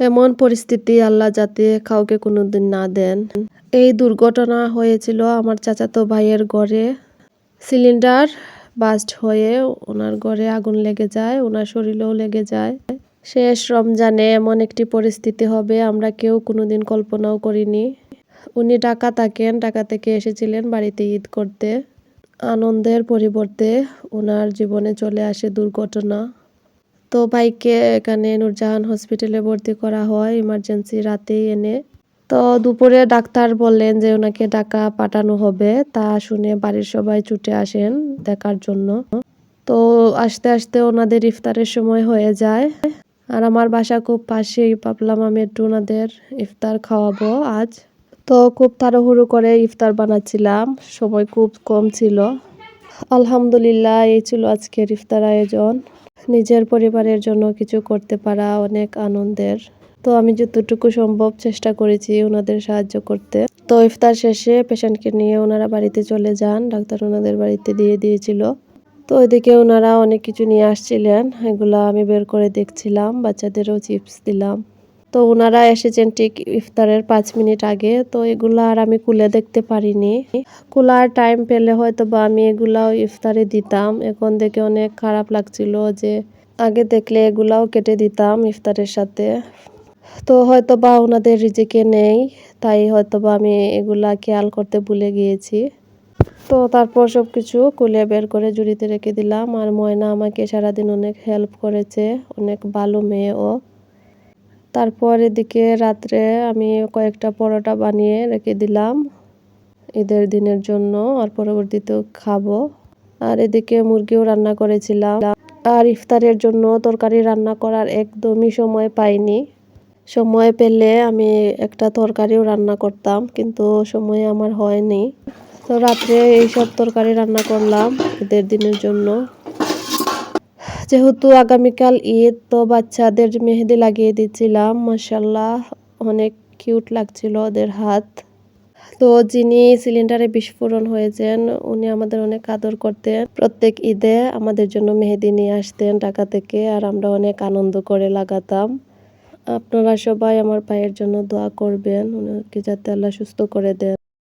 এমন পরিস্থিতি, আল্লাহ যাতে কাউকে কোনোদিন না দেন। এই দুর্ঘটনা হয়েছিল আমার চাচাতো ভাইয়ের ঘরে। সিলিন্ডার বাস্ট হয়ে ওনার ঘরে আগুন লেগে যায়, ওনার শরীরেও লেগে যায়। শেষ রমজানে এমন একটি পরিস্থিতি হবে, আমরা কেউ কোনোদিন কল্পনাও করিনি। উনি ঢাকা থাকেন, ঢাকা থেকে এসেছিলেন বাড়িতে ঈদ করতে। আনন্দের পরিবর্তে ওনার জীবনে চলে আসে দুর্ঘটনা। তো ভাইকে এখানে নূরজাহান হসপিটালে ভর্তি করা হয় ইমার্জেন্সি রাতেই এনে। তো দুপুরে ডাক্তার বললেন যে ওনাকে ঢাকা পাঠানো হবে, তা শুনে বাড়ির সবাই ছুটে আসেন দেখার জন্য। তো আস্তে আস্তে ওনাদের ইফতারের সময় হয়ে যায়। আর আমার বাসা খুব পাশেই, ভাবলাম আমি একটু ওনাদের ইফতার খাওয়াবো আজ। তো খুব তাড়াহুড়ো করে ইফতার বানাচ্ছিলাম, সময় খুব কম ছিল। আলহামদুলিল্লাহ, এই ছিল আজকের ইফতার আয়োজন। নিজের পরিবারের জন্য কিছু করতে পারা অনেক আনন্দের। তো আমি যতটুকু সম্ভব চেষ্টা করেছি ওনাদের সাহায্য করতে। তো ইফতার শেষে পেশেন্টকে নিয়ে ওনারা বাড়িতে চলে যান। ডাক্তার ওনাদের বাড়িতে দিয়ে দিয়েছিল। তো ওইদিকে ওনারা অনেক কিছু নিয়ে আসছিলেন। এগুলা আমি বের করে দেখছিলাম, বাচ্চাদেরও চিপস দিলাম। তো ওনারা এসেছেন ঠিক ইফতারের পাঁচ মিনিট আগে। তো এগুলা আর আমি কুলে দেখতে পারিনি। কুলার টাইম পেলে হয়তো বা আমি এগুলাও ইফতারে দিতাম। এখন দেখে অনেক খারাপ লাগছিল যে আগে দেখলে এগুলাও কেটে দিতাম ইফতারের সাথে। তো হয়তো বা ওনাদের রিজিকে নেই, তাই হয়তো বা আমি এগুলা খেয়াল করতে ভুলে গিয়েছি। তো তারপর সব কিছু কুলে বের করে জুড়িতে রেখে দিলাম। আর ময়না আমাকে সারাদিন অনেক হেল্প করেছে, অনেক ভালো মেয়ে ও তারপর এদিকে রাত্রে আমি কয়েকটা পরোটা বানিয়ে রেখে দিলাম। ঈদের দিনের জন্য আর পরবর্তীতেও খাব। আর এদিকে মুরগিও রান্না করেছিলাম। আর ইফতারের জন্য তরকারি রান্না করার একদমই সময় পাইনি। সময় পেলে আমি একটা তরকারিও রান্না করতাম, কিন্তু সময় আমার হয়নি। তো রাত্রে এইসব তরকারি রান্না করলাম ঈদের দিনের জন্য। যেহেতু আগামীকাল ঈদ, তো বাচ্চাদের মেহেদি লাগিয়ে দিচ্ছিলাম মাসাল্লাহ অনেক কিউট লাগছিল ওদের হাত। তো যিনি সিলিন্ডারে বিস্ফোরণ হয়েছেন, উনি আমাদের অনেক আদর করতেন। প্রত্যেক ঈদে আমাদের জন্য মেহেদি নিয়ে আসতেন ঢাকা থেকে, আর আমরা অনেক আনন্দ করে লাগাতাম। আপনারা সবাই আমার ভাইয়ের জন্য দোয়া করবেন, ওনাকে যাতে আল্লাহ সুস্থ করে দেন।